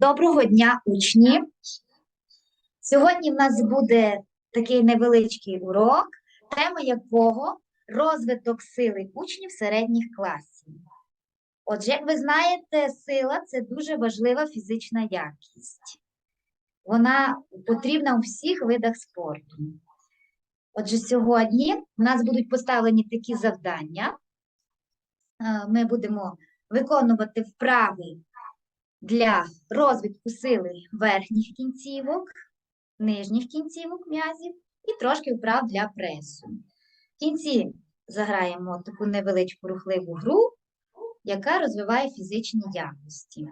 Доброго дня, учні! Сьогодні в нас буде такий невеличкий урок, тема якого розвиток сили учнів середніх класів. Отже, як ви знаєте, сила це дуже важлива фізична якість. Вона потрібна у всіх видах спорту. Отже, сьогодні в нас будуть поставлені такі завдання. Е, Ми будемо виконувати вправи для розвитку сили верхніх кінцівок, нижніх кінцівок м'язів і трошки вправ для пресу. В кінці заграємо таку невеличку рухливу гру, яка розвиває фізичні якості.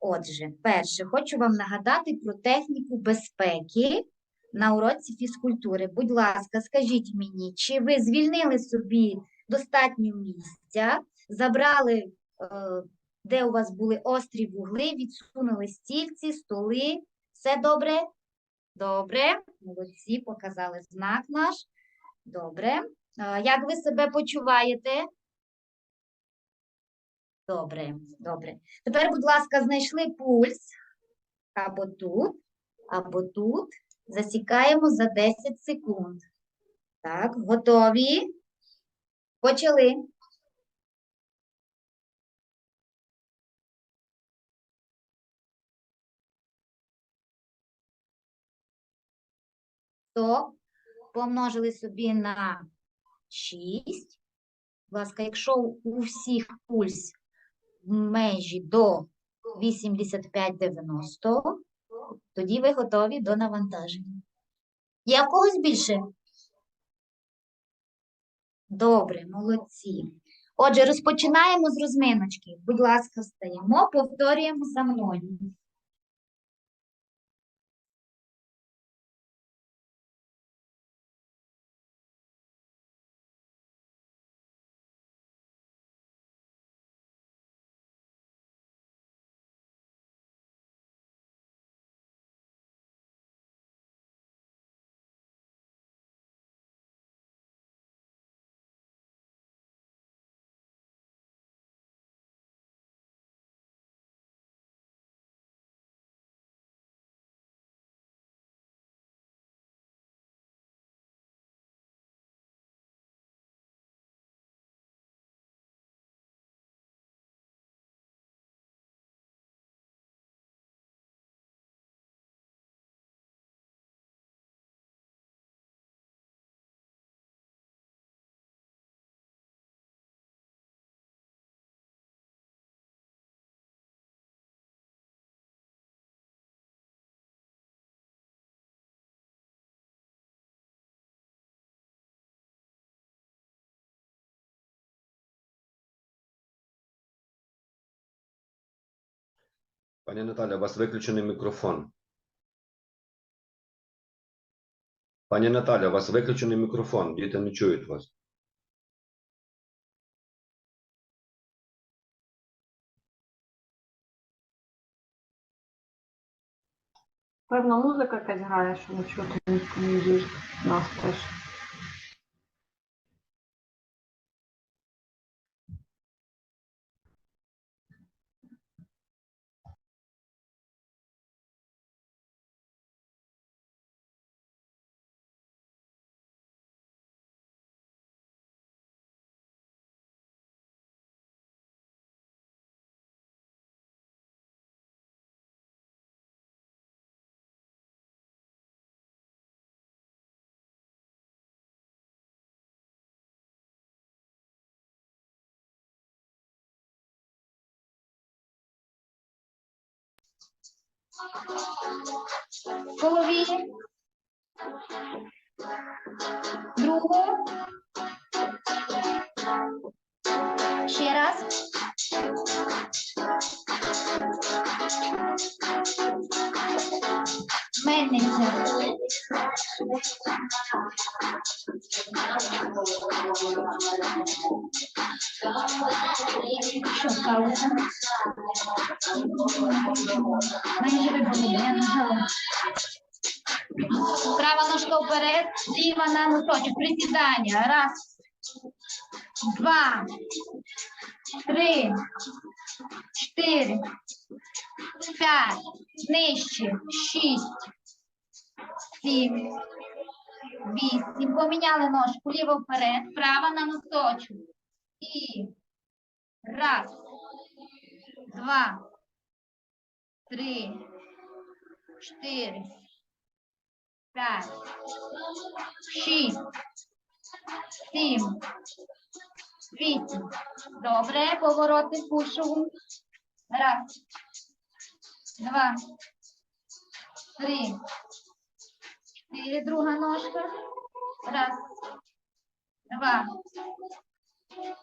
Отже, перше, хочу вам нагадати про техніку безпеки на уроці фізкультури. Будь ласка, скажіть мені, чи ви звільнили собі достатньо місця, забрали е, де у вас були острі вугли, відсунули стільці, столи. Все добре? Добре. Молодці, показали знак наш. Добре. Як ви себе почуваєте? Добре, добре. Тепер, будь ласка, знайшли пульс або тут, або тут. Засікаємо за 10 секунд. Так, готові? Почали. То помножили собі на 6. Будь ласка, якщо у всіх пульс в межі до 85-90, тоді ви готові до навантаження. Є в когось більше? Добре, молодці. Отже, розпочинаємо з розминочки. Будь ласка, встаємо, повторюємо за мною. Пані Наталя, у вас виключений мікрофон. Пані Наталя, у вас виключений мікрофон. Діти не чують вас. Певно, музика якась грає, що не чути. Нас теж. Голові. Другу. Ще раз. Менниця. На носочок. Присідання. Раз, два, три, чотири, п'ять, нижче, шість, сім, вісім. Поміняли ножку ліво вперед, права на носочок. І раз, два, три, чотири, п'ять, шість, сім, вісім. Добре, повороти пушову. Раз, два, три, чотири, друга ножка. Раз, два,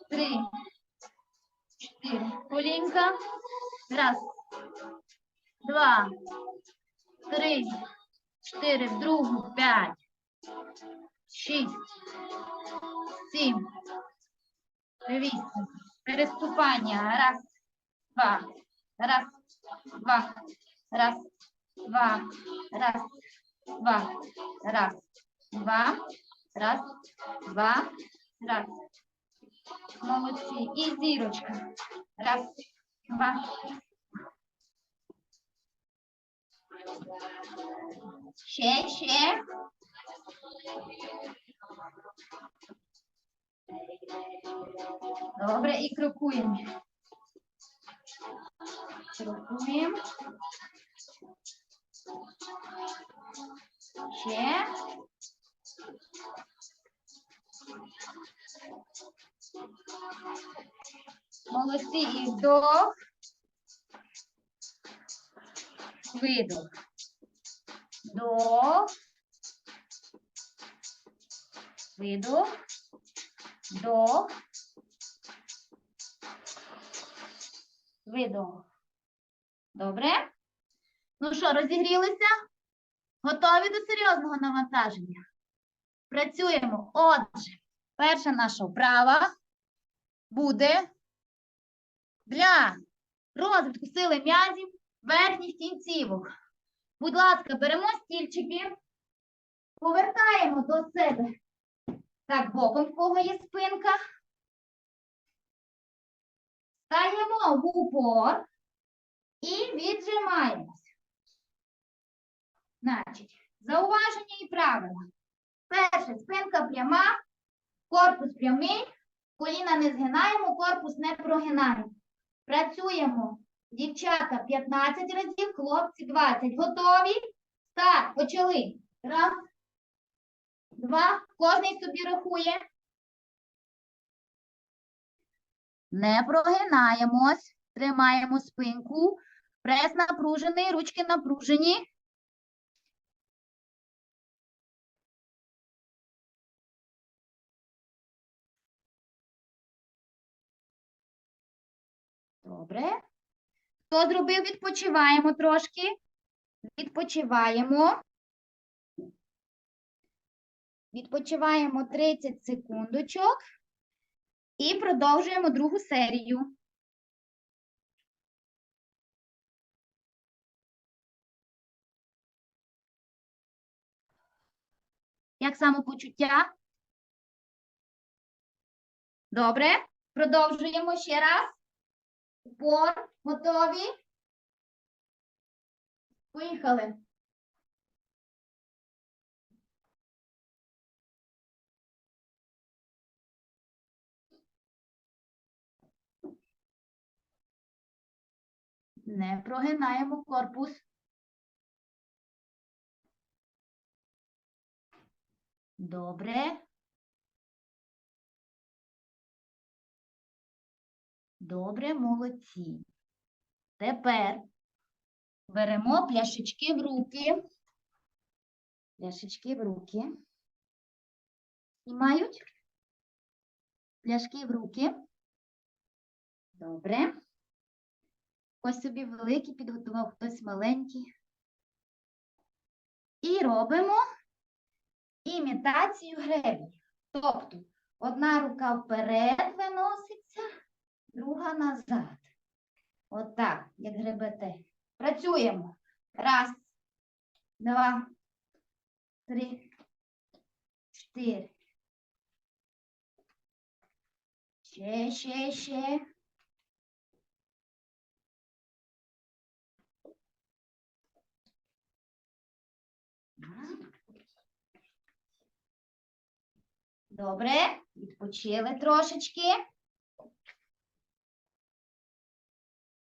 три, чотири. Колінка. Раз, два, три, чотири, в другу, п'ять, шість, сім, вісім. Переступання. Раз, два, раз, два, раз, два, раз, два, раз, два, раз, два, раз. Молодці. І зірочка. Раз, два. Ще, ще. Добре, і крокуємо. Крокуємо. Ще. Молодці, і вдох. Видох. Вдох. Видох. Вдох. Видох. Добре? Ну що, розігрілися? Готові до серйозного навантаження? Працюємо. Отже, перша наша вправа буде для розвитку сили м'язів верхніх кінцівок. Будь ласка, беремо стільчики, повертаємо до себе так боком, в кого є спинка. Стаємо в упор і віджимаємося. Значить, зауваження і правила. Перше, спинка пряма, корпус прямий, коліна не згинаємо, корпус не прогинаємо. Працюємо, дівчата, 15 разів, хлопці 20. Готові? Так, почали. Раз, два. Кожний собі рахує. Не прогинаємось. Тримаємо спинку. Прес напружений, ручки напружені. Добре. Хто зробив? Відпочиваємо трошки. Відпочиваємо. Відпочиваємо 30 секундочок і продовжуємо другу серію. Як самопочуття? Добре. Продовжуємо ще раз. Упор. Готові? Поїхали. Не прогинаємо корпус. Добре. Добре, молодці. Тепер беремо пляшечки в руки. Пляшечки в руки. Знімають? Пляшки в руки. Добре. Ось собі великий підготував, хтось маленький. І робимо імітацію гребня. Тобто одна рука вперед виноситься, друга назад. Отак, От як гребете. Працюємо. Раз, два, три, чотири. Ще, ще, ще. Добре, відпочили трошечки.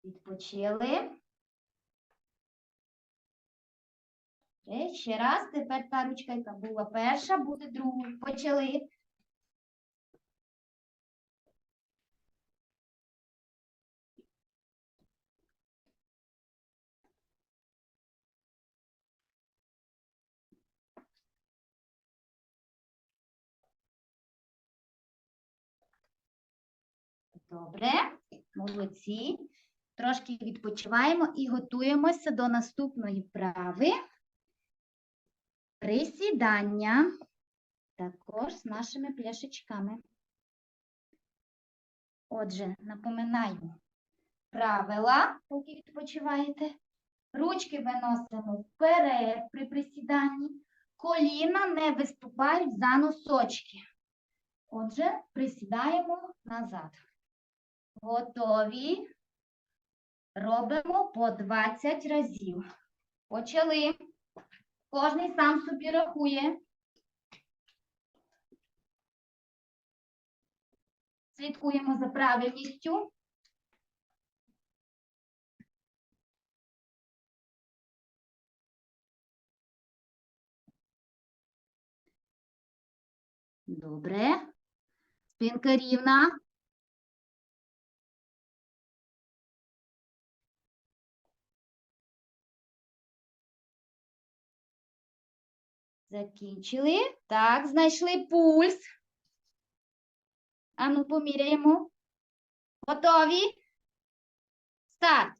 Відпочили. Е, Ще раз, тепер та ручка, яка була перша, буде другою. Почали. Добре, молодці. Трошки відпочиваємо і готуємося до наступної вправи. Присідання. Також з нашими пляшечками. Отже, напоминаю правила, поки відпочиваєте. Ручки виносимо вперед при присіданні. Коліна не виступають за носочки. Отже, присідаємо назад. Готові. Робимо по 20 разів. Почали. Кожний сам собі рахує. Слідкуємо за правильністю. Добре. Спинка рівна. Закінчили. Так, знайшли пульс. Ану, поміряємо. Готові? Старт.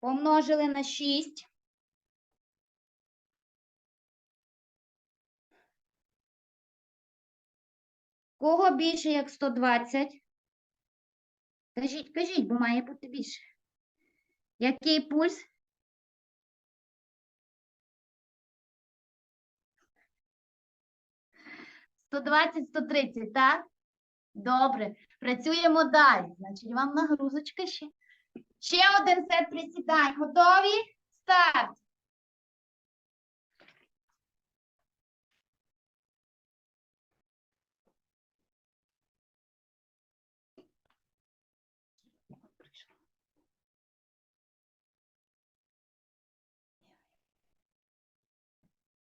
Помножили на 6. Кого більше, як 120? Кажіть, кажіть, бо має бути більше. Який пульс? Сто двадцять, сто тридцять, так? Добре. Працюємо далі. Значить, вам нагрузочка ще. Ще один сет присідань. Готові? Старт.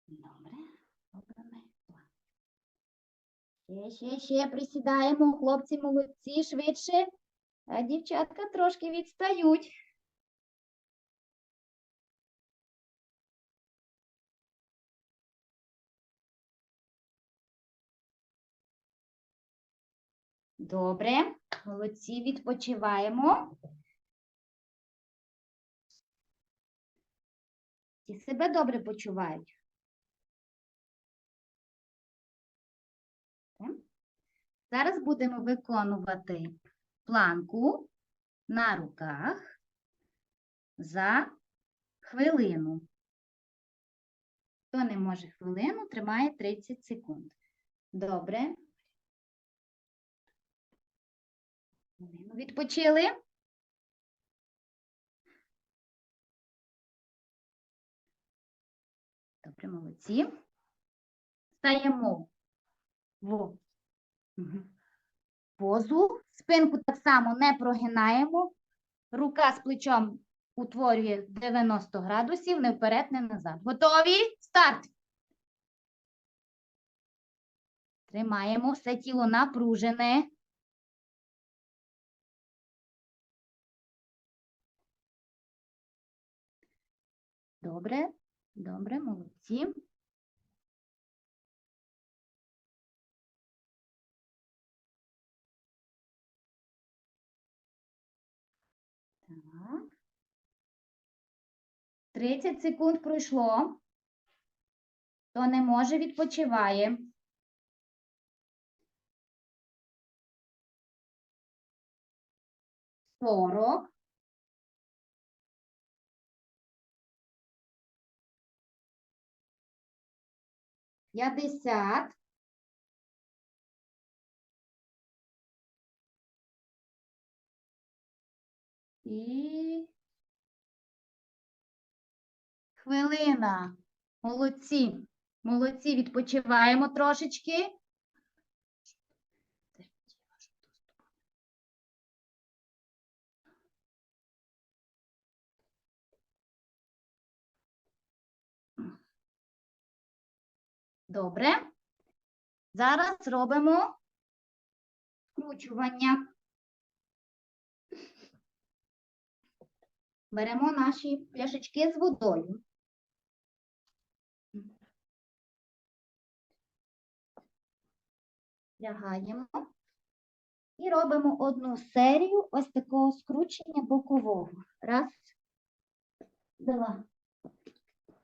Добре. Обраме план. Ще, ще, ще присідаємо. Хлопці молодці, швидше. А дівчатка трошки відстають. Добре, молодці, відпочиваємо. Ті себе добре почувають. Зараз будемо виконувати планку на руках за хвилину. Хто не може хвилину, тримає 30 секунд. Добре. Відпочили? Добре, молодці. Стаємо в. Позу. Спинку так само не прогинаємо. Рука з плечом утворює 90 градусів, не вперед, не назад. Готові? Старт! Тримаємо все тіло напружене. Добре, добре, молодці. Так. 30 секунд пройшло. Хто не може, відпочиває. Сорок. П'ятдесят. І хвилина. Молодці. Молодці, відпочиваємо трошечки. Добре. Зараз робимо скручування. Беремо наші пляшечки з водою. Лягаємо і робимо одну серію ось такого скручення бокового. Раз, два.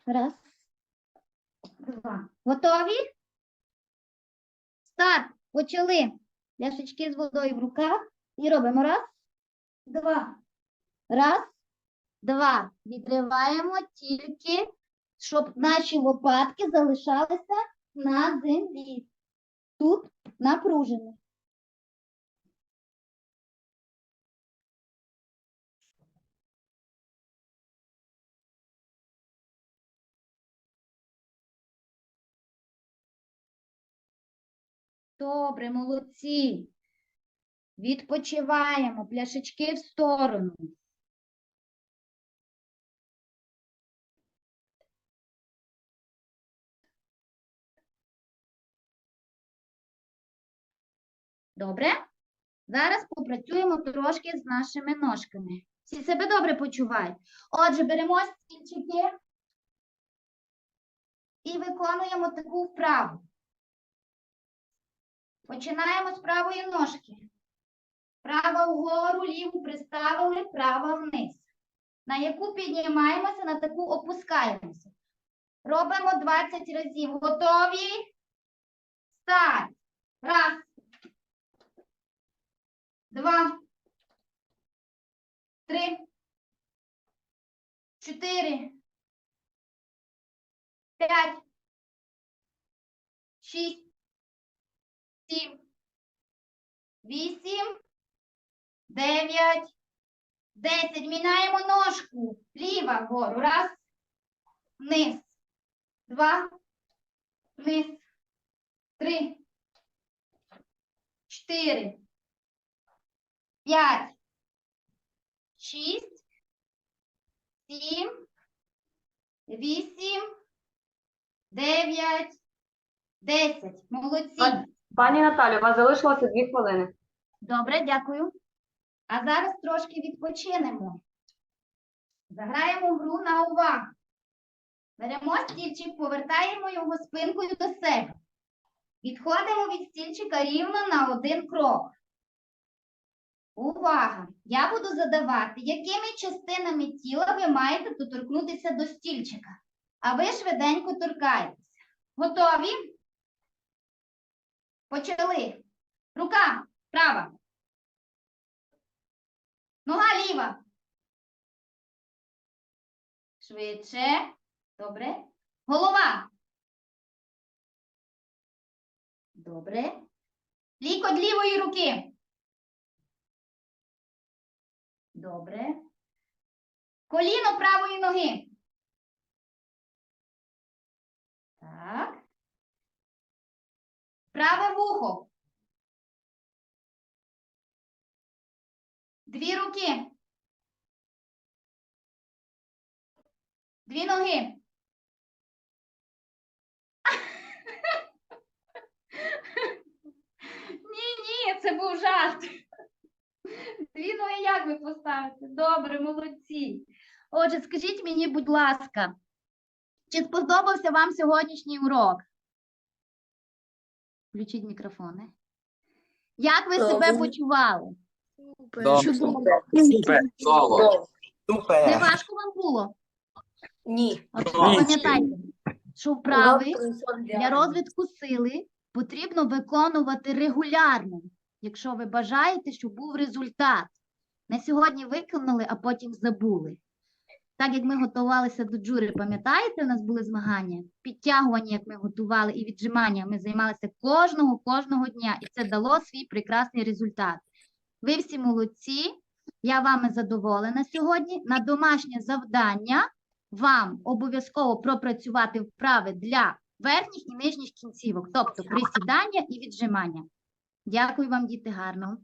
Раз, два. Готові? Старт. Почали. Пляшечки з водою в руках. І робимо раз, два. Раз, два. Відриваємо тільки, щоб наші лопатки залишалися на землі. Тут напружено. Добре, молодці. Відпочиваємо. Пляшечки в сторону. Добре? Зараз попрацюємо трошки з нашими ножками. Всі себе добре почувають. Отже, беремо стільчики і виконуємо таку вправу. Починаємо з правої ножки. Права вгору, ліву приставили, права вниз. На яку піднімаємося, на таку опускаємося. Робимо 20 разів. Готові? Старт. Раз. Два. Три. Чотири. П'ять. Шість сім, вісім, дев'ять, десять. Міняємо ножку. Ліва вгору. Раз. Вниз. Два. Вниз. Три. Чотири. П'ять. Шість. Сім. Вісім. Дев'ять. Десять. Молодці. Пані Наталю, у вас залишилося дві хвилини. Добре, дякую. А зараз трошки відпочинемо. Заграємо гру на увагу. Беремо стільчик, повертаємо його спинкою до себе. Відходимо від стільчика рівно на один крок. Увага! Я буду задавати, якими частинами тіла ви маєте доторкнутися до стільчика. А ви швиденько торкаєтеся. Готові? Почали. Рука права. Нога ліва. Швидше. Добре. Голова. Добре. Лікоть лівої руки. Добре. Коліно правої ноги. Так. Праве вухо. Дві руки. Дві ноги. Ні, ні, це був жарт. Дві ноги як ви поставите? Добре, молодці. Отже, скажіть мені, будь ласка, чи сподобався вам сьогоднішній урок? Включіть мікрофони. Як ви себе почували? Добре. Чудово. Супер. Соло. Не важко вам було? Ні. пам'ятайте, що вправи для розвитку сили потрібно виконувати регулярно, якщо ви бажаєте, щоб був результат. На сьогодні виконали, а потім забули. Так як ми готувалися до джури, пам'ятаєте, у нас були змагання? Підтягування, як ми готували, і віджимання. Ми займалися кожного, кожного дня, і це дало свій прекрасний результат. Ви всі молодці. Я вами задоволена сьогодні. На домашнє завдання вам обов'язково пропрацювати вправи для верхніх і нижніх кінцівок, тобто присідання і віджимання. Дякую вам, діти, гарного.